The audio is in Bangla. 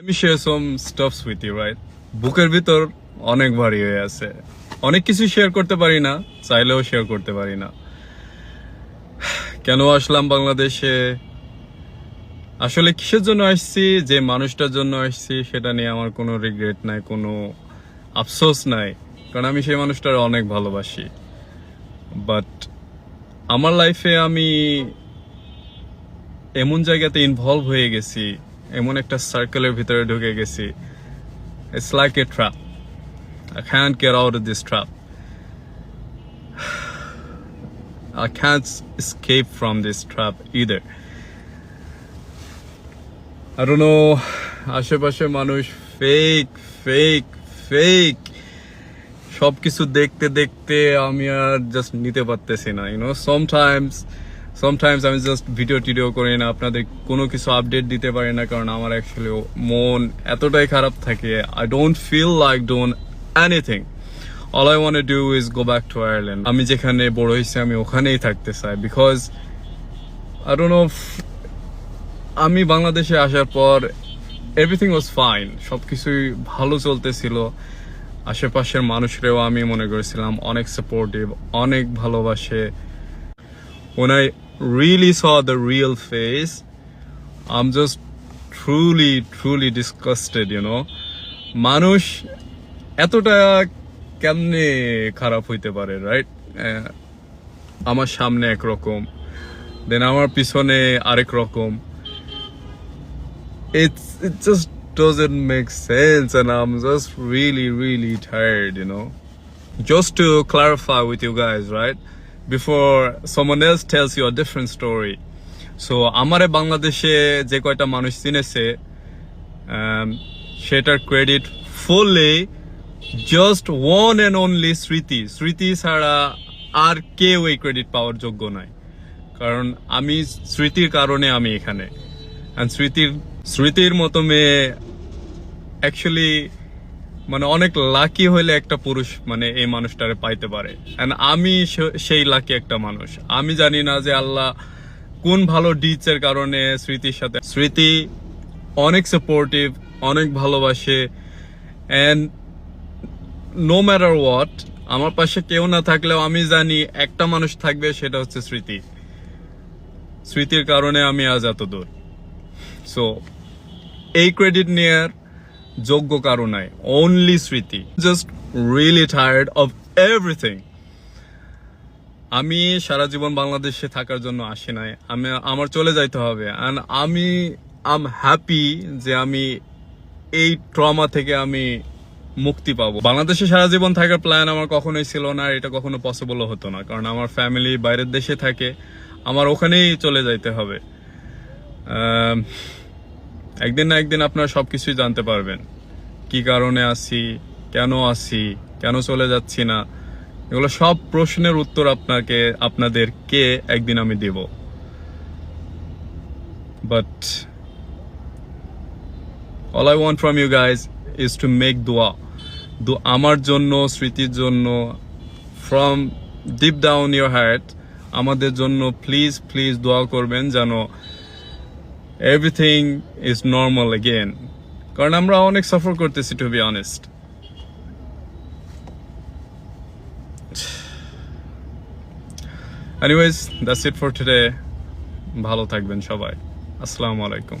Let me share some stuffs with you, right? বুকের ভিতর অনেক ভারী হয়ে আছে। অনেক কিছু শেয়ার করতে পারি না চাইলেও শেয়ার করতে পারি না। কেন আসলাম বাংলাদেশে? আসলে কিসের জন্য আসছি? যে মানুষটার জন্য আসছি সেটা নিয়ে আমার কোনো রিগ্রেট নাই কোনো আফসোস নাই। কারণ আমি সেই মানুষটার অনেক ভালোবাসি। বাট আমার লাইফে আমি এমন জায়গাতে ইনভলভ হয়ে গেছি এমন একটা সার্কেলের ভিতরে ঢুকে গেছি। It's like a trap I can't get out of this trap I can't escape from this trap either. I don't আশেপাশে মানুষ ফেক ফেক ফেক সবকিছু দেখতে দেখতে আমি আর জাস্ট নিতে পারতেছি না ইউনো সামটাইমস সামটাইমস আমি জাস্ট ভিডিও টিডিও করি না, আপনাদের কোনো কিছু আপডেট দিতে পারি না, কারণ আমার অ্যাকচুয়ালি মন এতটাই খারাপ থাকে। I don't feel like don't anything all I want do is go back to Ireland আমি যেখানে বড় হয়েছি, আমি ওখানেই থাকতে চাই বিকজ আই ডোন্ট নো আমি বাংলাদেশে আসার পর এভরিথিং ওয়াজ ফাইন সবকিছুই ভালো চলতেছিল। আশেপাশের মানুষরাও আমি মনে করেছিলাম অনেক সাপোর্টিভ অনেক ভালোবাসে। I really saw the real face, I'm just truly, truly disgusted, you know. এতটা কেমনে খারাপ হইতে পারে রাইট আমার সামনে একরকম দেন আমার পিছনে আরেক রকম just to clarify with you guys right before someone else tells you a story. So আমারে বাংলাদেশে যে কয়টা মানুষ চিনেছে um, সেটার credit fully just one and only Smriti Smriti ছাড়া আর কেউ এই ক্রেডিট পাওয়ার যোগ্য নয় কারণ আমি স্মৃতির কারণে আমি এখানে। স্মৃতির স্মৃতির মতো মেয়ে অ্যাকচুয়ালি মানে অনেক লাকি হইলে একটা পুরুষ মানে এই মানুষটারে পাইতে পারে। এন্ড আমি সেই লাকি একটা মানুষ। আমি জানি না যে আল্লাহ কোন ভালো ডিচের কারণে স্মৃতির সাথে, স্মৃতি অনেক সাপোর্টিভ অনেক ভালোবাসে। এন্ড নো ম্যাটার হোয়াট আমার পাশে কেউ না থাকলেও আমি জানি একটা মানুষ থাকবে সেটা হচ্ছে স্মৃতি। স্মৃতির কারণে আমি আজ এত দূর সো এই ক্রেডিট নেয়ার যোগ্য কারও নাই only Smriti. Just really tired of everything আমি সারা জীবন বাংলাদেশে থাকার জন্য আসি নাই, আমি, আমার চলে যাইতে হবে। অ্যান্ড আমি আম হ্যাপি যে আমি এই ট্রমা থেকে আমি মুক্তি পাবো। বাংলাদেশে সারা জীবন থাকার প্ল্যান আমার কখনোই ছিল না এটা কখনো পসিবলও হতো না। কারণ আমার ফ্যামিলি বাইরের দেশে থাকে, আমার ওখানেই চলে যাইতে হবে। একদিন না একদিন আপনারা সবকিছুই জানতে পারবেন। কি কারণে আসি, কেন আসি, কেন চলে যাচ্ছি না, এগুলো সব প্রশ্নের উত্তর আপনাকে, আপনাদেরকে একদিন আমি দেব। But all I want from you guys is to make দোয়া দু আমার জন্য, স্মৃতির জন্য from deep down your heart আমাদের জন্য প্লিজ প্লিজ দোয়া করবেন যেন এভরিথিং ইজ নর্মাল এগেন কারণ আমরা অনেক সফর করতেছি to be honest anyways that's it for today ভালো থাকবেন সবাই. আসসালামু আলাইকুম